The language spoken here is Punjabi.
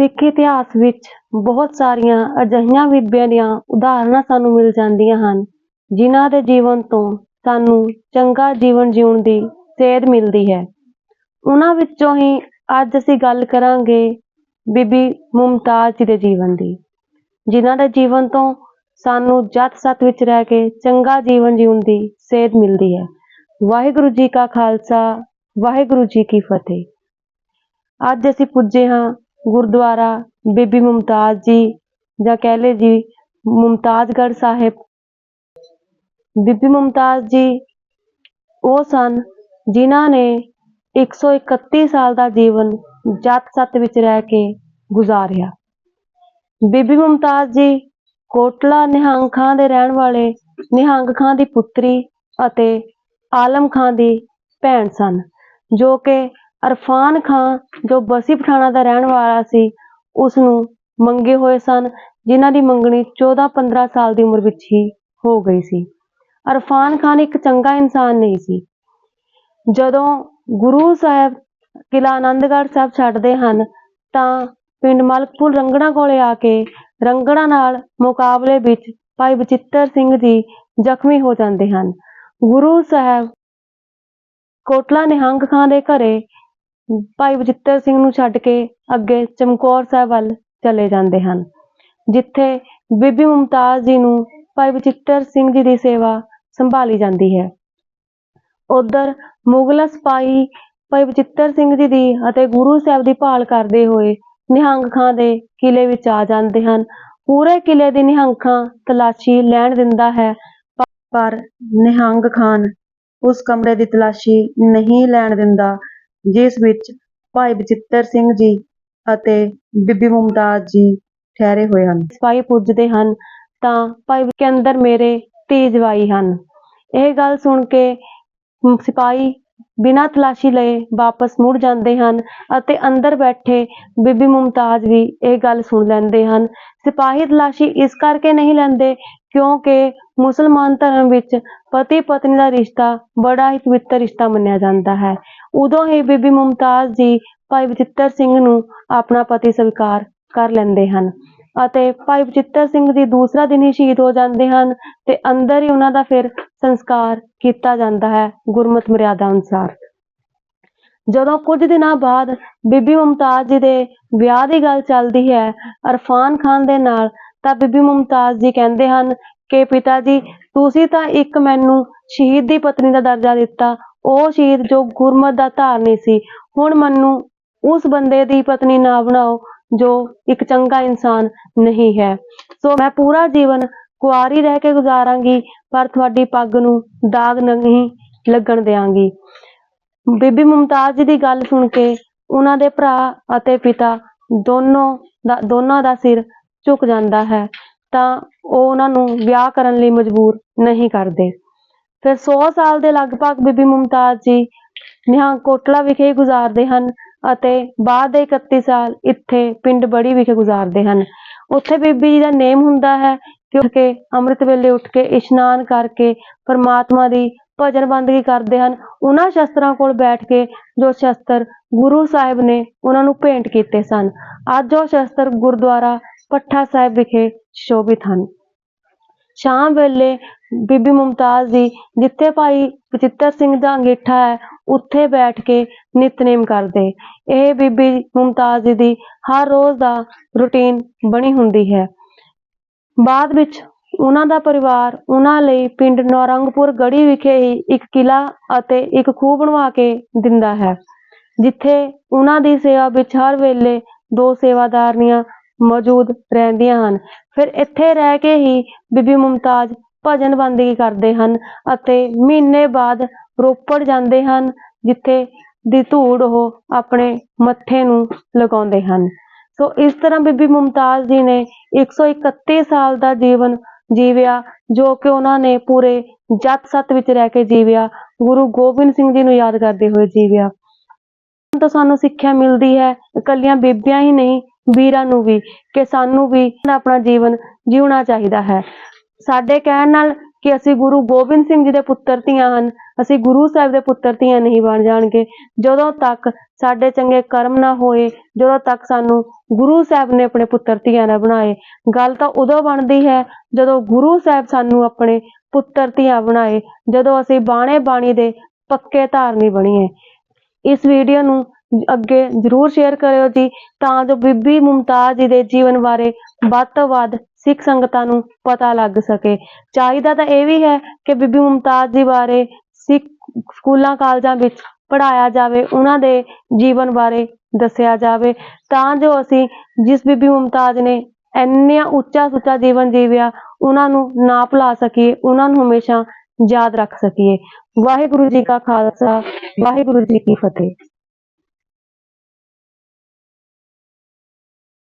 ਸਿੱਖ ਇਤਿਹਾਸ ਵਿੱਚ ਬਹੁਤ ਸਾਰੀਆਂ ਅਜਿਹੀਆਂ ਬੀਬੀਆਂ ਦੀਆਂ ਉਦਾਹਰਨਾਂ ਸਾਨੂੰ ਮਿਲ ਜਾਂਦੀਆਂ ਹਨ, ਜਿਨ੍ਹਾਂ ਦੇ ਜੀਵਨ ਤੋਂ ਸਾਨੂੰ ਚੰਗਾ ਜੀਵਨ ਜਿਉਣ ਦੀ ਸੇਧ ਮਿਲਦੀ ਹੈ। ਉਹਨਾਂ ਵਿੱਚੋਂ ਹੀ ਅੱਜ ਅਸੀਂ ਗੱਲ ਕਰਾਂਗੇ ਬੀਬੀ ਮੁਮਤਾਜ਼ ਜੀ ਦੇ ਜੀਵਨ ਦੀ, ਜਿਨ੍ਹਾਂ ਦੇ ਜੀਵਨ ਤੋਂ ਸਾਨੂੰ ਜੱਤ ਸੱਤ ਵਿੱਚ ਰਹਿ ਕੇ ਚੰਗਾ ਜੀਵਨ ਜਿਉਣ ਦੀ ਸੇਧ ਮਿਲਦੀ ਹੈ। ਵਾਹਿਗੁਰੂ ਜੀ ਕਾ ਖਾਲਸਾ, ਵਾਹਿਗੁਰੂ ਜੀ ਕੀ ਫਤਿਹ। ਅੱਜ ਅਸੀਂ ਪੁੱਜੇ ਹਾਂ ਗੁਰਦੁਆਰਾ, ਬੀਬੀ ਮੁਮਤਾਜ਼ ਜੀ ਜਾਂ ਕਹਿ ਲਏ ਜੀ, ਮੁਮਤਾਜ਼ਗੜ੍ਹ ਸਾਹਿਬ। ਬੀਬੀ ਮੁਮਤਾਜ਼ ਜੀ ਉਹ ਸਨ ਜਿਨ੍ਹਾਂ ਨੇ 131 ਸਾਲ ਦਾ ਜੀਵਨ ਜੱਤ ਸੱਤ ਵਿੱਚ ਰਹਿ ਕੇ ਗੁਜ਼ਾਰਿਆ। ਬੀਬੀ ਮੁਮਤਾਜ਼ ਜੀ ਕੋਟਲਾ ਨਿਹੰਗ ਖਾਂ ਦੇ ਰਹਿਣ ਵਾਲੇ ਨਿਹੰਗ ਖਾਂ ਦੀ ਪੁੱਤਰੀ ਅਤੇ ਆਲਮ ਖਾਂ ਦੀ ਭੈਣ ਸਨ, ਜੋ ਕਿ ਅਰਫਾਨ ਖਾਂ, ਜੋ ਬਸੀ ਪਠਾਣਾ ਦਾ ਰਹਿਣ ਵਾਲਾ ਸੀ ਉਸ ਨੂੰ ਮੰਗੇ ਹੋਏ ਸਨ, ਜਿਨ੍ਹਾਂ ਦੀ ਮੰਗਣੀ 14-15 ਸਾਲ ਦੀ ਉਮਰ ਵਿੱਚ ਹੀ ਹੋ ਗਈ ਸੀ। ਅਰਫਾਨ ਖਾਨ ਇੱਕ ਚੰਗਾ ਇਨਸਾਨ ਨਹੀਂ ਸੀ। ਜਦੋਂ ਗੁਰੂ ਸਾਹਿਬ ਕਿਲਾ ਆਨੰਦਗੜ੍ਹ ਸਾਹਿਬ ਛੱਡਦੇ ਹਨ, ਤਾਂ ਪਿੰਡ ਮਲਕਪੁਰ ਰੰਗੜਾ ਕੋਲੇ ਆ ਕੇ ਰੰਗੜਾ ਨਾਲ ਮੁਕਾਬਲੇ ਵਿੱਚ ਭਾਈ ਬਚਿੱਤਰ ਸਿੰਘ ਜੀ ਜ਼ਖਮੀ ਹੋ ਜਾਂਦੇ ਹਨ। ਗੁਰੂ ਸਾਹਿਬ ਕੋਟਲਾ ਨਿਹੰਗ ਖਾਂ ਦੇ ਘਰੇ ਭਾਈ ਬਚਿੱਤਰ ਸਿੰਘ ਨੂੰ ਛੱਡ ਕੇ ਅੱਗੇ ਚਮਕੌਰ ਸਾਹਿਬ ਵੱਲ ਚਲੇ ਜਾਂਦੇ ਹਨ, ਜਿੱਥੇ ਬੀਬੀ ਮੁਮਤਾਜ਼ ਜੀ ਨੂੰ ਭਾਈ ਬਚਿੱਤਰ ਸਿੰਘ ਜੀ ਦੀ ਸੇਵਾ ਸੰਭਾਲੀ ਜਾਂਦੀ ਹੈ। ਉਧਰ ਮੁਗਲ ਸਿਪਾਹੀ ਭਾਈ ਬਚਿੱਤਰ ਸਿੰਘ ਜੀ ਦੀ ਅਤੇ ਗੁਰੂ ਸਾਹਿਬ ਦੀ ਭਾਲ ਕਰਦੇ ਹੋਏ ਨਿਹੰਗ ਖਾਂ ਦੇ ਕਿਲੇ ਵਿੱਚ ਆ ਜਾਂਦੇ ਹਨ। ਪੂਰੇ ਕਿਲੇ ਦੀ ਨਿਹੰਗ ਖਾਂ ਤਲਾਸ਼ੀ ਲੈਣ ਦਿੰਦਾ ਹੈ, ਪਰ ਨਿਹੰਗ ਖਾਨ ਉਸ ਕਮਰੇ ਦੀ ਤਲਾਸ਼ੀ ਨਹੀਂ ਲੈਣ ਦਿੰਦਾ। ਜਿਸ ਵਿੱਚ ਭਾਈ ਬਚਿੱਤਰ ਸਿੰਘ ਜੀ ਅਤੇ ਬੀਬੀ ਮੁਮਤਾਜ਼ ਜੀ ਠਹਿਰੇ ਹੋਏ ਹਨ। ਸਿਪਾਹੀ ਪੁੱਜਦੇ ਹਨ, ਤਾਂ ਭਾਈ ਕੇ ਅੰਦਰ ਮੇਰੇ ਧੀ ਜਵਾਈ ਹਨ। ਇਹ ਗੱਲ ਸੁਣ ਕੇ ਸਿਪਾਹੀ ਬਿਨਾਂ ਤਲਾਸ਼ੀ ਲਏ ਵਾਪਸ ਮੁੜ ਜਾਂਦੇ ਹਨ ਅਤੇ ਅੰਦਰ ਬੈਠੇ ਬੀਬੀ ਮੁਮਤਾਜ਼ ਵੀ ਇਹ ਗੱਲ ਸੁਣ ਲੈਂਦੇ ਹਨ। ਸਿਪਾਹੀ ਤਲਾਸ਼ੀ ਇਸ ਕਰਕੇ ਨਹੀਂ ਲੈਂਦੇ ਕਿਉਂਕਿ ਮੁਸਲਮਾਨ ਧਰਮ ਵਿੱਚ ਪਤੀ ਪਤਨੀ ਦਾ ਰਿਸ਼ਤਾ ਬੜਾ ਹੀ ਪਵਿੱਤਰ ਰਿਸ਼ਤਾ ਮੰਨਿਆ ਜਾਂਦਾ ਹੈ। ਉਦੋਂ ਹੀ ਬੀਬੀ ਮੁਮਤਾਜ਼ ਜੀ ਭਾਈ ਬਚਿੱਤਰ ਸਿੰਘ ਨੂੰ ਆਪਣਾ ਪਤੀ ਸਵੀਕਾਰ ਕਰ ਲੈਂਦੇ ਹਨ। ਅਤੇ ਭਾਈ ਬਚਿੱਤਰ ਸਿੰਘ ਜੀ ਦੂਸਰਾ ਦਿਨ ਹੀ ਸ਼ਹੀਦ ਹੋ ਜਾਂਦੇ ਹਨ ਤੇ ਅੰਦਰ ਹੀ ਉਹਨਾਂ ਦਾ ਫਿਰ ਸੰਸਕਾਰ ਕੀਤਾ ਜਾਂਦਾ ਹੈ ਗੁਰਮਤਿ ਮਰਿਆਦਾ ਅਨੁਸਾਰ। ਜਦੋਂ ਕੁਝ ਦਿਨਾਂ ਬਾਅਦ ਬੀਬੀ ਮੁਮਤਾਜ਼ ਜੀ ਦੇ ਵਿਆਹ ਦੀ ਗੱਲ ਚੱਲਦੀ ਹੈ ਅਰਫਾਨ ਖਾਨ ਦੇ ਨਾਲ, ਤਾਂ ਬੀਬੀ ਮੁਮਤਾਜ਼ ਜੀ ਕਹਿੰਦੇ ਹਨ ਕਿ ਪਿਤਾ ਜੀ, ਤੁਸੀਂ ਤਾਂ ਇੱਕ ਮੈਨੂੰ ਸ਼ਹੀਦ ਦੀ ਪਤਨੀ ਦਾ ਦਰਜਾ ਦਿੱਤਾ, ਉਹ ਸ਼ਹੀਦ ਜੋ ਗੁਰਮਤ ਦਾ ਧਾਰਨੀ ਸੀ, ਹੁਣ ਮੈਨੂੰ ਉਸ ਬੰਦੇ ਦੀ ਪਤਨੀ ਨਾ ਬਣਾਓ ਜੋ ਇੱਕ ਚੰਗਾ ਇਨਸਾਨ ਨਹੀਂ ਹੈ। ਸੋ ਮੈਂ ਪੂਰਾ ਜੀਵਨ ਕੁਆਰੀ ਰਹਿ ਕੇ ਗੁਜ਼ਾਰਾਂਗੀ, ਪਰ ਤੁਹਾਡੀ ਪੱਗ ਨੂੰ ਦਾਗ ਨਹੀਂ ਲੱਗਣ ਦਿਆਂਗੀ। ਬੀਬੀ ਮੁਮਤਾਜ਼ ਜੀ ਦੀ ਗੱਲ ਸੁਣ ਕੇ ਉਹਨਾਂ ਦੇ ਭਰਾ ਅਤੇ ਪਿਤਾ ਦੋਨੋਂ ਦਾ, ਦੋਨਾਂ ਦਾ ਸਿਰ ਝੁਕ ਜਾਂਦਾ ਹੈ, ਤਾਂ ਉਹ ਉਹਨਾਂ ਨੂੰ ਵਿਆਹ ਕਰਨ ਲਈ ਮਜਬੂਰ ਨਹੀਂ ਕਰਦੇ। ਫਿਰ 100 ਸਾਲ ਦੇ ਲਗਭਗ ਬੀਬੀ ਮੁਮਤਾਜ਼ ਜੀ ਨਿਹੰਗ ਕੋਟਲਾ ਵਿਖੇ ਗੁਜ਼ਾਰਦੇ ਹਨ। ਅਤੇ ਬਾਅਦ ਦੇ 31 ਸਾਲ ਇੱਥੇ ਪਿੰਡ ਬੜੀ ਵਿਖੇ ਗੁਜ਼ਾਰਦੇ ਹਨ। ਉੱਥੇ ਬੀਬੀ ਜੀ ਦਾ ਨੇਮ ਹੁੰਦਾ ਹੈ ਕਿ ਅੰਮ੍ਰਿਤ ਵੇਲੇ ਉੱਠ ਕੇ ਇਸ਼ਨਾਨ ਕਰਕੇ ਪਰਮਾਤਮਾ ਦੀ ਭਜਨ ਬੰਦਗੀ ਕਰਦੇ ਹਨ। ਉਹਨਾਂ ਸ਼ਸਤਰਾਂ ਕੋਲ ਬੈਠ ਕੇ ਜੋ ਸ਼ਸਤਰ ਗੁਰੂ ਸਾਹਿਬ ਨੇ ਉਹਨਾਂ ਨੂੰ ਭੇਂਟ ਕੀਤੇ ਸਨ, ਅੱਜ ਉਹ ਸ਼ਸਤਰ ਗੁਰਦੁਆਰਾ ਪੱਠਾ ਸਾਹਿਬ ਵਿਖੇ ਸ਼ੋਭਿਤ ਹਨ। ਸ਼ਾਮ ਵੇਲੇ ਬੀਬੀ ਮੁਮਤਾਜ਼ ਜੀ ਜਿੱਥੇ ਭਾਈ ਬਚਿੱਤਰ ਸਿੰਘ ਦਾ ਅੰਗੀਠਾ ਹੈ, ਉੱਥੇ ਬੈਠ ਕੇ ਨਿਤਨੇਮ ਕਰਦੇ। ਇਹ ਬੀਬੀ ਮੁਮਤਾਜ਼ ਜੀ ਦੀ ਹਰ ਰੋਜ਼ ਦਾ ਰੁਟੀਨ ਬਣੀ ਹੁੰਦੀ ਹੈ। ਬਾਅਦ ਵਿੱਚ ਉਹਨਾਂ ਦਾ ਪਰਿਵਾਰ ਉਹਨਾਂ ਲਈ ਪਿੰਡ ਨੌਰੰਗਪੁਰ ਗੜੀ ਵਿਖੇ ਹੀ ਇੱਕ ਕਿਲਾ ਅਤੇ ਇੱਕ ਖੂਹ ਬਣਵਾ ਕੇ ਦਿੰਦਾ ਹੈ, ਜਿੱਥੇ ਉਹਨਾਂ ਦੀ ਸੇਵਾ ਵਿੱਚ ਹਰ ਵੇਲੇ ਦੋ ਸੇਵਾਦਾਰਨੀਆਂ ਮੌਜੂਦ ਰਹਿੰਦੀਆਂ ਹਨ। ਫਿਰ ਇੱਥੇ ਰਹਿ ਕੇ ਹੀ ਬੀਬੀ ਮੁਮਤਾਜ਼ ਭਜਨ ਬੰਦਗੀ ਕਰਦੇ ਹਨ ਅਤੇ ਮਹੀਨੇ ਬਾਅਦ ਰੋਪੜ ਜਾਂਦੇ ਹਨ, ਜਿੱਥੇ ਦੀ ਧੂੜ ਉਹ ਆਪਣੇ ਮੱਥੇ ਨੂੰ ਲਗਾਉਂਦੇ ਹਨ। ਸੋ ਇਸ ਤਰ੍ਹਾਂ ਬੀਬੀ ਮੁਮਤਾਜ਼ ਜੀ ਨੇ 131 ਸਾਲ ਦਾ ਜੀਵਨ ਜੀਵਿਆ, ਜੋ ਕਿ ਉਹਨਾਂ ਨੇ ਪੂਰੇ ਜੱਤ ਸੱਤ ਵਿੱਚ ਰਹਿ ਕੇ ਜੀਵਿਆ। ਗੁਰੂ ਗੋਬਿੰਦ ਸਿੰਘ ਜੀ ਨੂੰ ਯਾਦ ਕਰਦੇ ਹੋਏ ਜੀਵਿਆ। ਤੋਂ ਸਾਨੂੰ ਸਿੱਖਿਆ ਮਿਲਦੀ ਹੈ, ਇਕੱਲੀਆਂ ਬੀਬੀਆਂ ਹੀ ਨਹੀਂ ਵੀਰਾਂ ਨੂੰ ਵੀ ਕਿ ਸਾਨੂੰ ਵੀ ਆਪਣਾ ਜੀਵਨ ਜਿਉਣਾ ਚਾਹੀਦਾ ਹੈ। ਸਾਡੇ ਕਹਿਣ ਨਾਲ ਕਿ ਅਸੀਂ ਗੁਰੂ ਗੋਬਿੰਦ ਸਿੰਘ ਜੀ ਦੇ ਪੁੱਤਰ ਧੀਆਂ ਹਨ, ਅਸੀਂ ਗੁਰੂ ਸਾਹਿਬ ਦੇ ਪੁੱਤਰ ਧੀਆਂ ਨਹੀਂ ਬਣ ਜਾਣਗੇ। ਜਦੋਂ ਤੱਕ ਸਾਡੇ ਚੰਗੇ ਕਰਮ ਨਾ ਹੋਏ, ਜਦੋਂ ਤੱਕ ਸਾਨੂੰ ਗੁਰੂ ਸਾਹਿਬ ਨੇ ਆਪਣੇ ਪੁੱਤਰ ਧੀਆਂ ਨਾ ਬਣਾਏ, ਗੱਲ ਤਾਂ ਉਦੋਂ ਬਣਦੀ ਹੈ ਜਦੋਂ ਗੁਰੂ ਸਾਹਿਬ ਸਾਨੂੰ ਆਪਣੇ ਪੁੱਤਰ ਧੀਆਂ ਬਣਾਏ, ਜਦੋਂ ਅਸੀਂ ਬਾਣੇ ਬਾਣੀ ਦੇ ਪੱਕੇ ਧਾਰਨੀ ਬਣੀਏ। ਇਸ ਵੀਡੀਓ ਨੂੰ ਅੱਗੇ ਜਰੂਰ ਸ਼ੇਅਰ ਕਰਿਓ ਜੀ, ਤਾਂ ਜੋ ਬੀਬੀ ਮੁਮਤਾਜ਼ ਜੀ ਦੇ ਜੀਵਨ ਬਾਰੇ ਵੱਧ ਤੋਂ ਵੱਧ ਸਿੱਖ ਸੰਗਤਾਂ ਨੂੰ ਪਤਾ ਲੱਗ ਸਕੇ। ਚਾਹੀਦਾ ਤਾਂ ਇਹ ਵੀ ਹੈ ਕਿ ਬੀਬੀ ਮੁਮਤਾਜ਼ ਜੀ ਬਾਰੇ ਸਿੱਖ ਸਕੂਲਾਂ ਕਾਲਜਾਂ ਵਿੱਚ ਪੜਾਇਆ ਜਾਵੇ, ਉਹਨਾਂ ਦੇ ਜੀਵਨ ਬਾਰੇ ਦੱਸਿਆ ਜਾਵੇ। ਤਾਂ ਜੋ ਅਸੀਂ ਜਿਸ ਬੀਬੀ ਮੁਮਤਾਜ਼ ਨੇ ਇੰਨਾ ਉੱਚਾ ਸੁੱਚਾ ਜੀਵਨ ਜੀਵਿਆ, ਉਹਨਾਂ ਨੂੰ ਨਾ ਭੁਲਾ ਸਕੀਏ, ਉਹਨਾਂ ਨੂੰ ਹਮੇਸ਼ਾ ਯਾਦ ਰੱਖ ਸਕੀਏ। ਵਾਹਿਗੁਰੂ ਜੀ ਕਾ ਖਾਲਸਾ, ਵਾਹਿਗੁਰੂ ਜੀ ਕੀ ਫਤਿਹ।